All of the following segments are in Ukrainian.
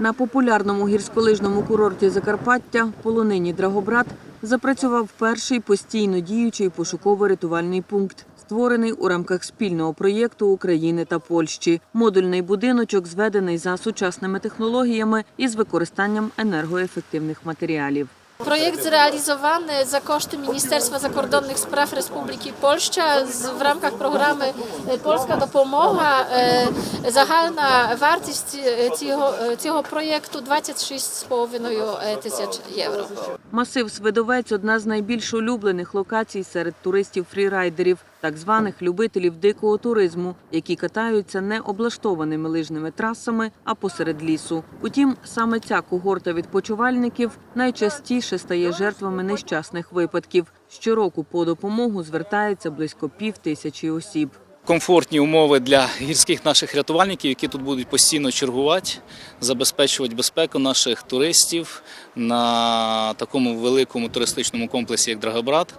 На популярному гірськолижному курорті Закарпаття полонині Драгобрат запрацював перший постійно діючий пошуково-рятувальний пункт, створений у рамках спільного проєкту України та Польщі. Модульний будиночок зведений за сучасними технологіями і з використанням енергоефективних матеріалів. Projekt zrealizowany za koszty Ministerstwa Zakordonnych Spraw Republiki Polska w ramach programu e, Polska. Е, Загальна вартість е, цього, е, цього проєкту 26,5 тисяч євро. Масив Свидовець одна з найбільш улюблених локацій серед туристів-фрірайдерів, так званих любителів дикого туризму, які катаються не облаштованими лижними трасами, а посеред лісу. Утім, саме ця когорта відпочивальників найчастіше стає жертвами нещасних випадків. Щороку по допомогу звертається близько пів тисячі осіб. Комфортні умови для гірських наших рятувальників, які тут будуть постійно чергувати, забезпечувати безпеку наших туристів на такому великому туристичному комплексі, як Драгобрат.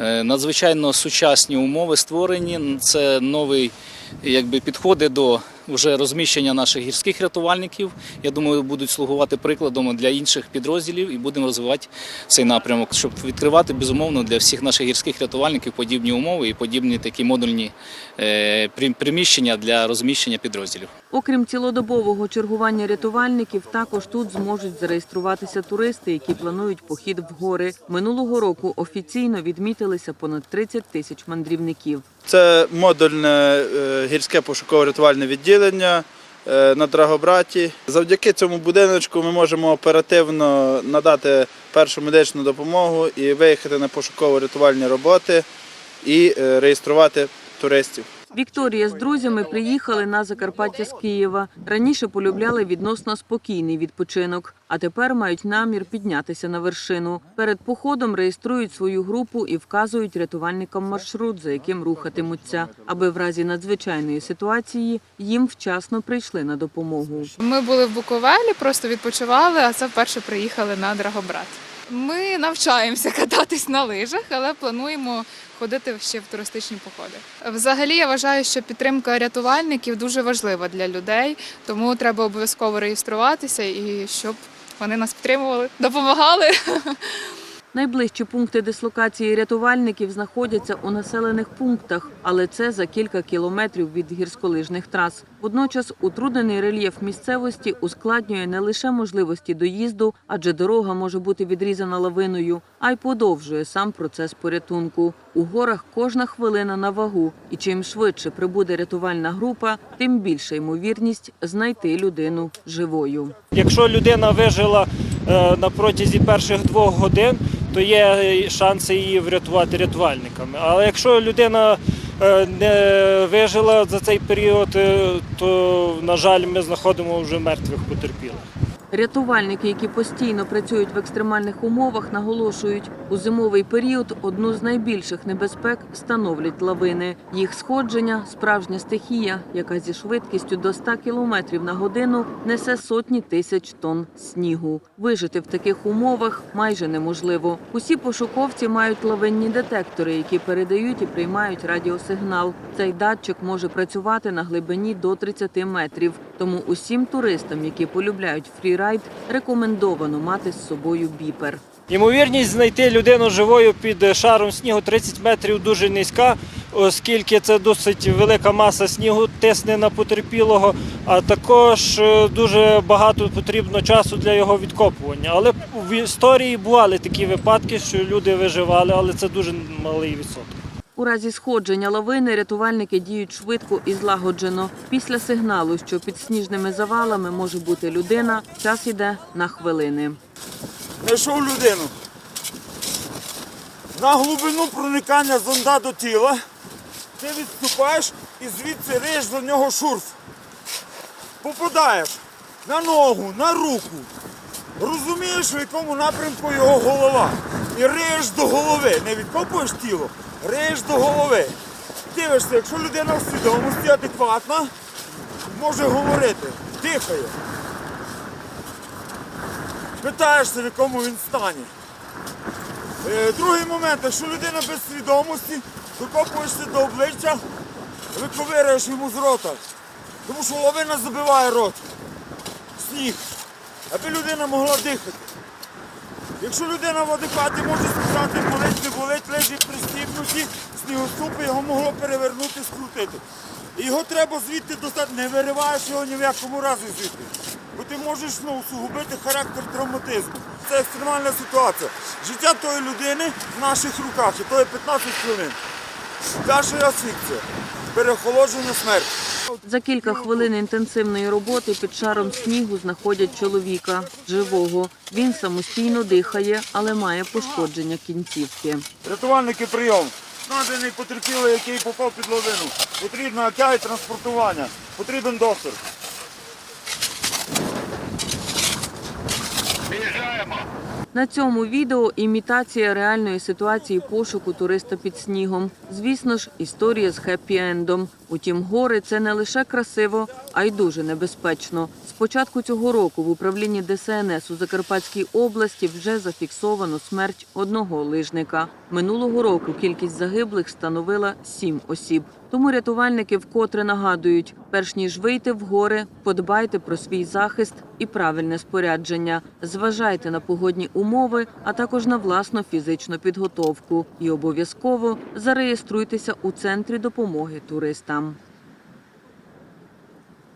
Е, Надзвичайно сучасні умови створені. Це нові підходи до вже розміщення наших гірських рятувальників. Я думаю, будуть слугувати прикладом для інших підрозділів і будемо розвивати цей напрямок, щоб відкривати безумовно для всіх наших гірських рятувальників подібні умови і подібні такі модульні е, приміщення для розміщення підрозділів. Окрім цілодобового чергування рятувальників, також тут зможуть зареєструватися туристи, які планують похід в гори. Минулого року офіційно відмітилися понад 30 тисяч мандрівників. Це модульне е, гірське пошуково-рятувальне відділення е, на Драгобраті. Завдяки цьому будиночку ми можемо оперативно надати першу медичну допомогу і виїхати на пошуково-рятувальні роботи і е, реєструвати туристів. Вікторія з друзями приїхали на Закарпаття з Києва. Раніше полюбляли відносно спокійний відпочинок, а тепер мають намір піднятися на вершину. Перед походом реєструють свою групу і вказують рятувальникам маршрут, за яким рухатимуться, аби в разі надзвичайної ситуації їм вчасно прийшли на допомогу. Ми були в Буковелі, просто відпочивали, а це вперше приїхали на Драгобрат. Ми навчаємося кататись на лижах, але плануємо ходити ще в туристичні походи. Взагалі, я вважаю, що підтримка рятувальників дуже важлива для людей, тому треба обов'язково реєструватися і щоб вони нас підтримували, допомагали. Найближчі пункти дислокації рятувальників знаходяться у населених пунктах, але це за кілька кілометрів від гірськолижних трас. Водночас утруднений рельєф місцевості ускладнює не лише можливості доїзду, адже дорога може бути відрізана лавиною, а й подовжує сам процес порятунку. У горах кожна хвилина на вагу, і чим швидше прибуде рятувальна група, тим більша ймовірність знайти людину живою. Якщо людина вижила е, на протязі перших двох годин, то є шанси її врятувати рятувальниками. Але якщо людина е, не вижила за цей період, е, то, на жаль, ми знаходимо вже мертвих потерпілих. Рятувальники, які постійно працюють в екстремальних умовах, наголошують, у зимовий період одну з найбільших небезпек становлять лавини. Їх сходження справжня стихія, яка зі швидкістю до 100 км на годину несе сотні тисяч тонн снігу. Вижити в таких умовах майже неможливо. Усі пошуковці мають лавинні детектори, які передають і приймають радіосигнал. Цей датчик може працювати на глибині до 30 метрів. Тому усім туристам, які полюбляють фрірайд, рекомендовано мати з собою біпер. Ймовірність знайти людину живою під шаром снігу 30 метрів дуже низька, оскільки це досить велика маса снігу тисне на потерпілого, а також е, дуже багато потрібно часу для його відкопування. Але в історії бували такі випадки, що люди виживали, але це дуже малий відсоток. У разі сходження лавини рятувальники діють швидко і злагоджено. Після сигналу, що під сніжними завалами може бути людина, час іде на хвилини. знайшов людину. На глибину проникання зонда до тіла ти відступаєш і звідси риєш до нього шурф. Попадаєш на ногу, на руку. Розумієш, в якому напрямку його голова. І риєш до голови. Не відкопуєш тіло, риєш до голови. Дивишся, якщо людина в свідомості адекватна, може говорити, дихає. Питаєшся, в якому він стані. Е, Другий момент, якщо людина без свідомості, докопуєшся до обличчя, виковирюєш йому з рота. Тому що лавина забиває рот. Сніг. Аби людина могла дихати. Якщо людина в адекваті може сказати, болить, не болить, лежить пристібнуті, снігоступи, його могло перевернути, скрутити. І його треба звідти достати, не вириваєш його ні в якому разі звідти. Бо ти можеш ну, усугубити характер травматизму. Це екстремальна ситуація. Життя тої людини в наших руках, і то є 15 хвилин. Перша асфікція, перехолодження смерть. За кілька хвилин інтенсивної роботи під шаром снігу знаходять чоловіка живого. Він самостійно дихає, але має пошкодження кінцівки. Рятувальники прийом. Наданий потерпілий, який попав під лавину. Потрібна АКЯ і транспортування. Потрібен доктор. На цьому відео імітація реальної ситуації пошуку туриста під снігом. Звісно ж, історія з хеппі-ендом. Утім, гори це не лише красиво, а й дуже небезпечно. З початку цього року в управлінні ДСНС у Закарпатській області вже зафіксовано смерть одного лижника. Минулого року кількість загиблих становила сім осіб. Тому рятувальники вкотре нагадують, перш ніж вийти в гори, подбайте про свій захист і правильне спорядження. Зважайте на погодні умови, а також на власну фізичну підготовку. І обов'язково зареєструйтеся у центрі допомоги туристам.